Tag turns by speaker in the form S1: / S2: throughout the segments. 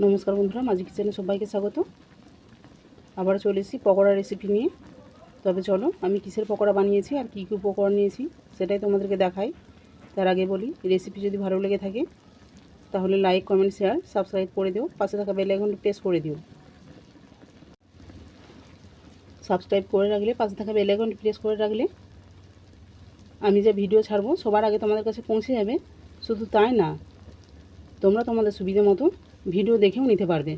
S1: নমস্কার বন্ধুরা মাঝি কিচেনে সবাইকে স্বাগত। আবার চলে এসেছি পকোড়া রেসিপি নিয়ে। তবে চলো, আমি কিসের পকোড়া বানিয়েছি আর কী কী উপকরণ নিয়েছি সেটাই তোমাদেরকে দেখাই। তার আগে বলি রেসিপি যদি ভালো লেগে থাকে, তাহলে লাইক কমেন্ট শেয়ার সাবস্ক্রাইব করে দিও। পাশে থাকা বেল আইকনটি প্রেস করে দিও। সাবস্ক্রাইব করে রাখলে, পাশে থাকা বেল আইকনটি প্রেস করে রাখলে, আমি যে ভিডিও ছাড়বো, সবার আগে তোমাদের কাছে পৌঁছে যাবে। শুধু তাই না, তোমরা তোমাদের সুবিধা মতো ভিডিও দেখেও নিতে পারবে।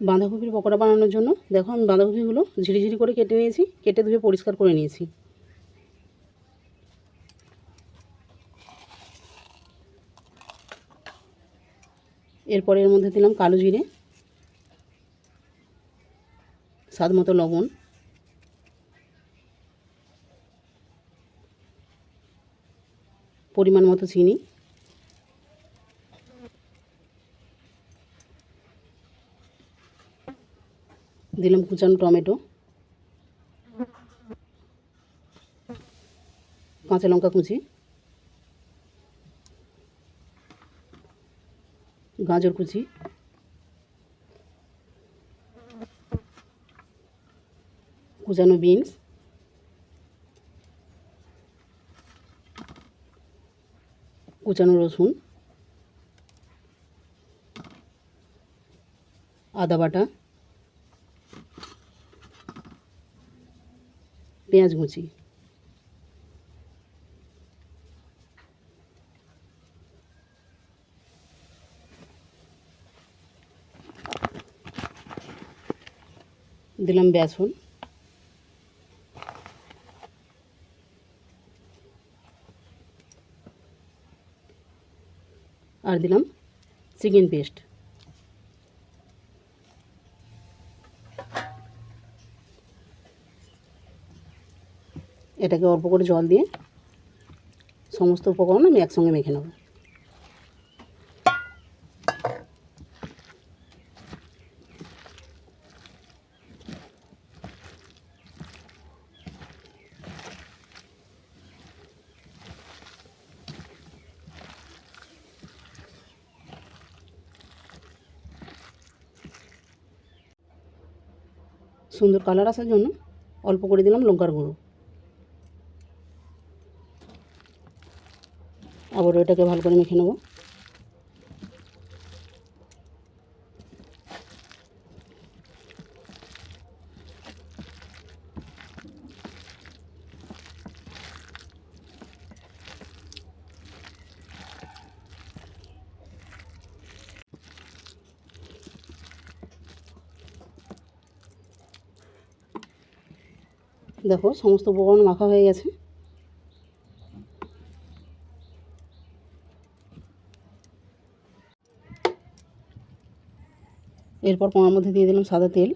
S1: বাঁধাকপির পকোড়া বানানোর জন্য, দেখো আমি বাঁধাকপিগুলো ঝিরিঝিরি করে কেটে নিয়েছি, কেটে ধুয়ে পরিষ্কার করে নিয়েছি। এরপরে এর মধ্যে দিলাম কালো জিরে, স্বাদ মতো লবণ। পরিমাণ মতো চিনি। দিলাম কুচানো টমেটো কাঁচা লঙ্কা কুচি গাজর কুচি কুচানো বিনস কুচানো রসুন আদা বাটা পেঁয়াজ কুচি দিলাম বেসন আর দিলাম চিকেন পেস্ট এটাকে অল্প করে জল দিয়ে সমস্ত উপকরণ আমি একসঙ্গে মেখে নেব। সুন্দর কালার আসার জন্য অল্প করে দিলাম লঙ্কার গুঁড়ো। আবার এটাকে ভালো করে মেখে নেব। দেখো সমস্ত উপকরণ মাখা হয়ে গেছে। এরপর পোনার মধ্যে দিয়ে দিলাম সাদা তেল।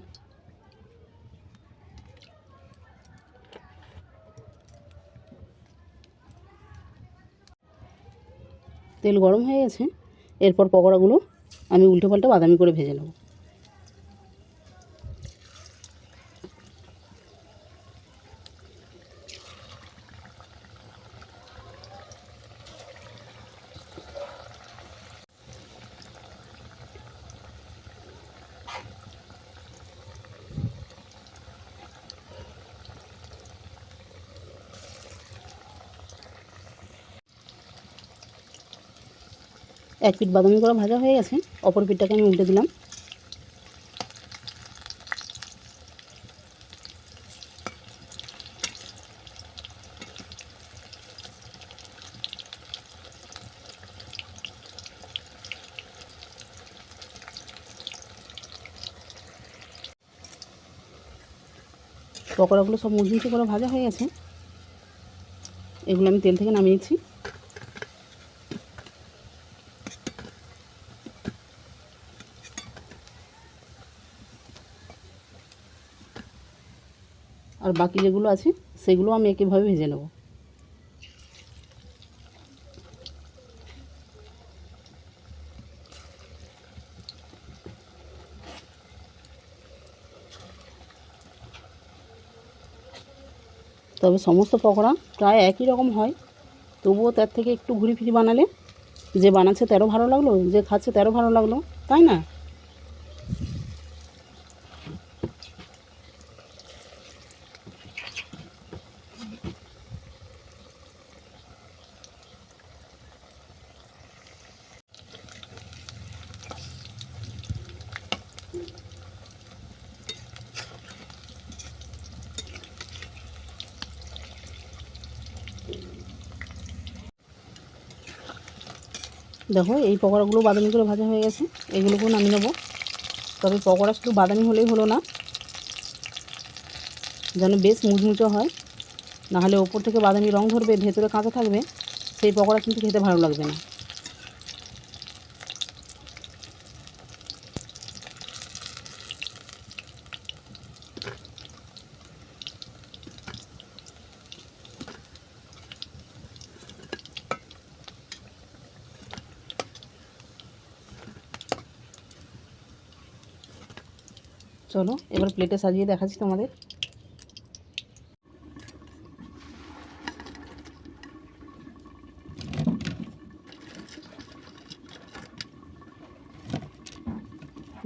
S1: তেল গরম হয়ে গেছে। এরপর পকোড়াগুলো আমি উল্টো পাল্টা বাদামি করে ভেজে নেব। এক পিঠ বাদামি করা ভাজা হয়ে গেছে। অপর পিঠটাকে আমি উল্টে দিলাম। পকোড়াগুলো সব মুচমুচে করে ভাজা হয়ে গেছে। এগুলো আমি তেল থেকে নামিয়েছি আর বাকি যেগুলো আছে, সেগুলো আমি একইভাবে ভেজে নেব। তবে সমস্ত পকোড়া প্রায় একই রকম হয়, তবুও তার থেকে একটু ঘুরি ফিরি বানালে, যে বানাচ্ছে তারও ভালো লাগল, যে খাচ্ছে তারও ভালো লাগল, তাই না? দেখো, এই পকোড়াগুলো বাদামি করে ভাজা হয়ে গেছে। এগুলোকেও নামিয়ে নেব। তবে পকোড়া শুধু বাদামি হলেই হলো না, যেন বেশ মুচমুচো হয়। নাহলে ওপর থেকে বাদামি রং ধরবে, ভেতরে কাঁচা থাকবে, সেই পকোড়া কিন্তু খেতে ভালো লাগবে না। চলো, এবার প্লেটে সাজিয়ে দেখাচ্ছি তোমাদের।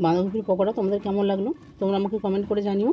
S1: বাঁধাকপির পকোড়া তোমাদের কেমন লাগল? তোমরা আমাকে কমেন্ট করে জানিও।